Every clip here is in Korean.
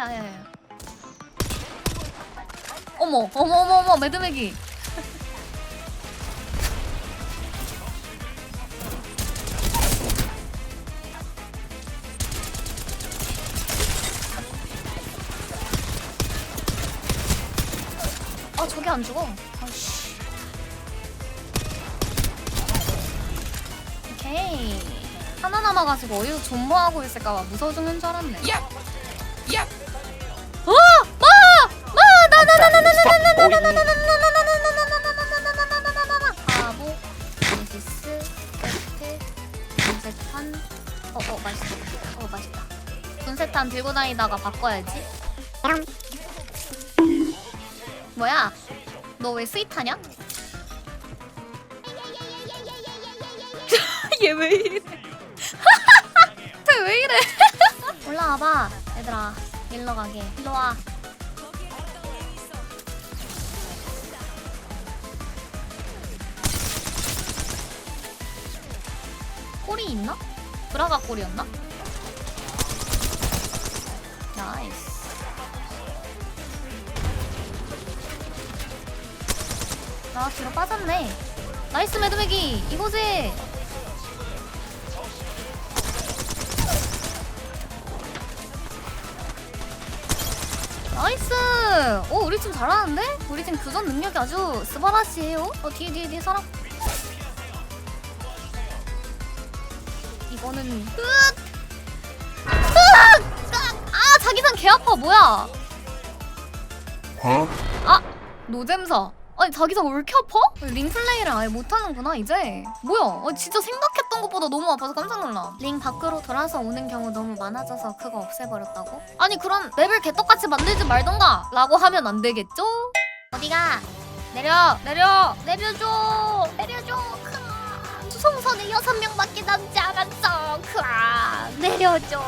아야야야. 어머 어머 어머 어머 매드맥이. 아 저게 안 죽어. 아씨. 오케이. 하나 남아가지고 어디서 존버하고 있을까봐 무서워 죽는 줄 알았네. 어! 바보 네시스 세트 분쇄탄 어어 맛있다 어 맛있다 분쇄탄 들고 다니다가 바꿔야지 뭐야 너 왜 스윗하냐? 얘 왜 이래 쟤왜 이래 올라와봐 얘들아 일러 가게 일로 와 꼬리 있나? 브라가 꼬리였나? 나이스. 나 뒤로 빠졌네. 나이스 매드맥이 이거지. 나이스. 오 우리 팀 잘하는데? 우리 팀 교전 능력이 아주 스바라시해요. 어 뒤에 뒤에 뒤에 사람. 이거는 으악! 으악! 아 자기장 개 아파 뭐야? Huh? 아 노잼사. 아니 자기장 왜 이렇게 아파? 링 플레이를 아예 못하는구나 이제. 뭐야? 아, 진짜 생각했던 것보다 너무 아파서 깜짝 놀라. 링 밖으로 돌아서 오는 경우 너무 많아져서 그거 없애버렸다고? 아니 그럼 맵을 개떡같이 만들지 말던가 라고 하면 안 되겠죠? 어디가? 내려 내려 내려줘 내려줘 크아 수송선에 여섯 명밖에 남지 않았어 크아 내려줘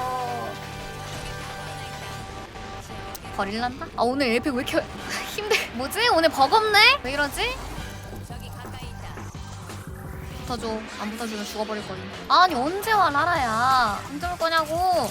버릴란다? 아 오늘 에픽 왜 이렇게 힘들 뭐지? 오늘 버겁네? 왜 이러지? 붙어줘 안 붙어주면 죽어버릴 거리 아니 언제 와 라라야 언제 올 거냐고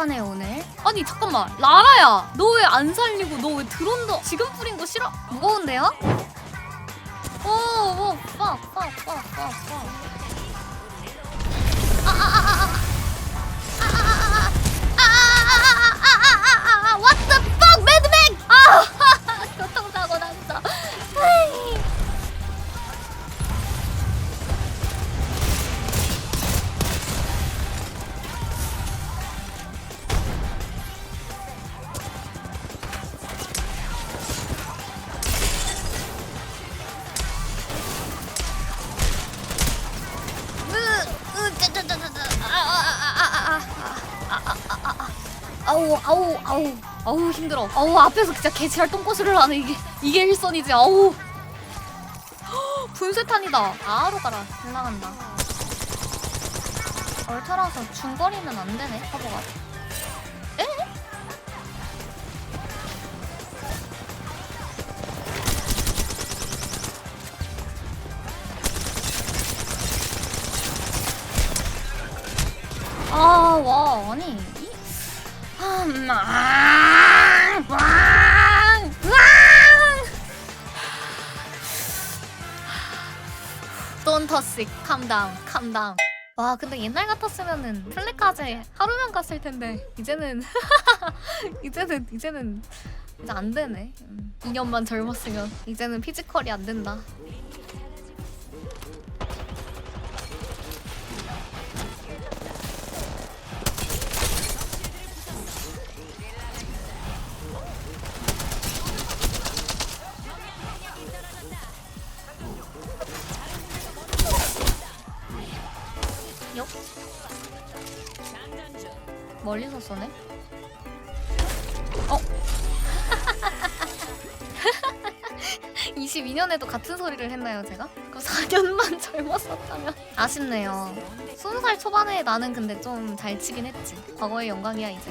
하네요 오늘 아니 잠깐만 라라야 너 왜 안 살리고 너 왜 드론도 지금 뿌린 거 싫어? 무거운데요? 오오 빡빡빡빡빡 아우 아우 아우. 아우 힘들어. 아우 앞에서 진짜 개치할 똥꼬수를 하는 이게 이게 일선이지. 아우. 헉, 분쇄탄이다. 아로 가라. 올라간다. 얼타라서 중거리는 안 되네 커버가. 에? 아, 와, 아니. 이... 음, 아, 왕! 왕! Don't toxic. 와, 근데 옛날 같았으면은 플래까지 하루면 갔을 텐데 이제는 이제는 이제는 이제 안 되네. 음, 2년만 젊었으면 이제는 피지컬이 안 된다. 요? 멀리서 쏘네? 어? 22년에도 같은 소리를 했나요 제가? 그럼 4년만 젊었었다면 아쉽네요 20살 초반에 나는 근데 좀 잘 치긴 했지 과거의 영광이야 이제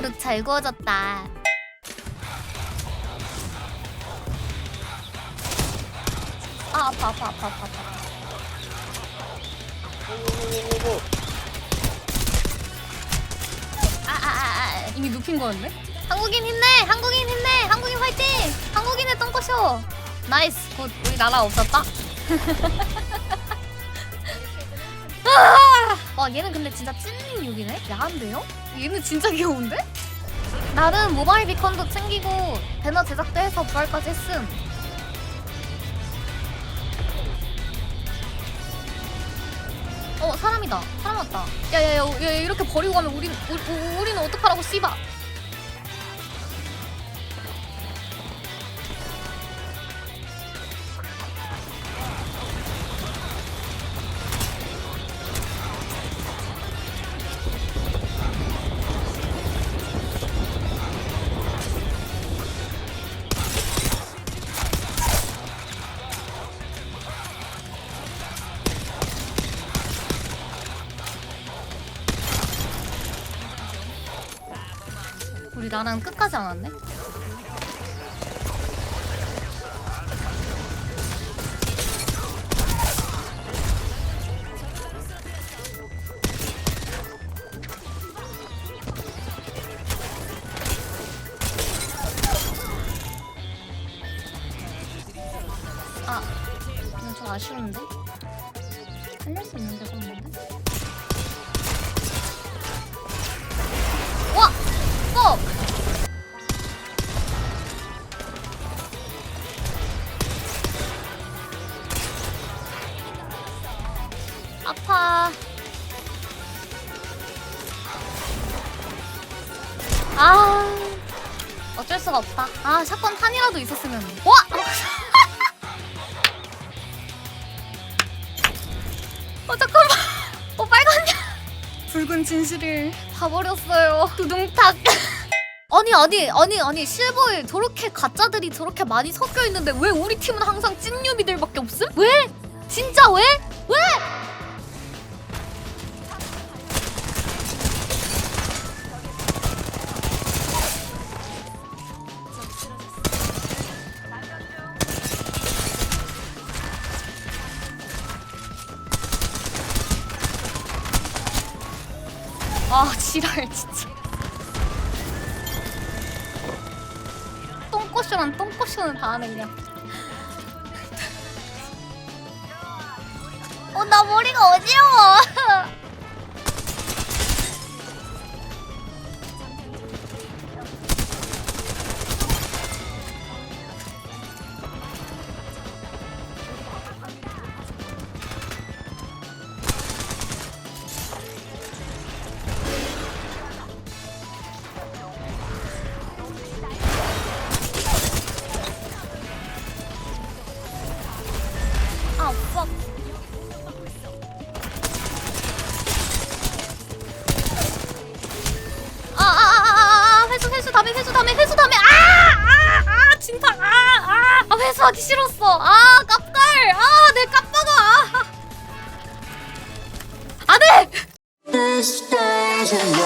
노릇노릇 잘 구워졌다. 아 아파 아파 아파 아파 아파. 아, 아, 아, 아, 이미 눕힌 거였네? 한국인 힘내! 한국인 힘내! 한국인 화이팅! 한국인의 똥꼬쇼! 나이스! 곧 우리 나라 없었다? 아! 와 얘는 근데 진짜 찐 육이네? 야한데요? 얘는 진짜 귀여운데? 나름 모바일 비컨도 챙기고 배너 제작도 해서 부활까지 했음 어 사람이다 사람 왔다 야야야 야, 야, 이렇게 버리고 가면 우린 우, 우리는 어떡하라고 씨바 나랑 끝까지 안 왔네 아 이거 좀 아쉬운데 살릴 수 있는 데가 없는데 와! 어! 아. 어쩔 수가 없다. 아, 샷건 탄이라도 있었으면. 와! 어, 잠깐만. 어, 빨간냐? 붉은 진실을 봐버렸어요. 두둥탁. 아니 아니 아니 아니 실버에 저렇게 가짜들이 저렇게 많이 섞여 있는데 왜 우리 팀은 항상 찐유비들밖에 없음? 왜? 진짜 왜? 왜? 아 지랄 진짜. 똥꼬쇼랑 똥꼬쇼는 다 하네 그냥. 어나 머리가 어지러워. to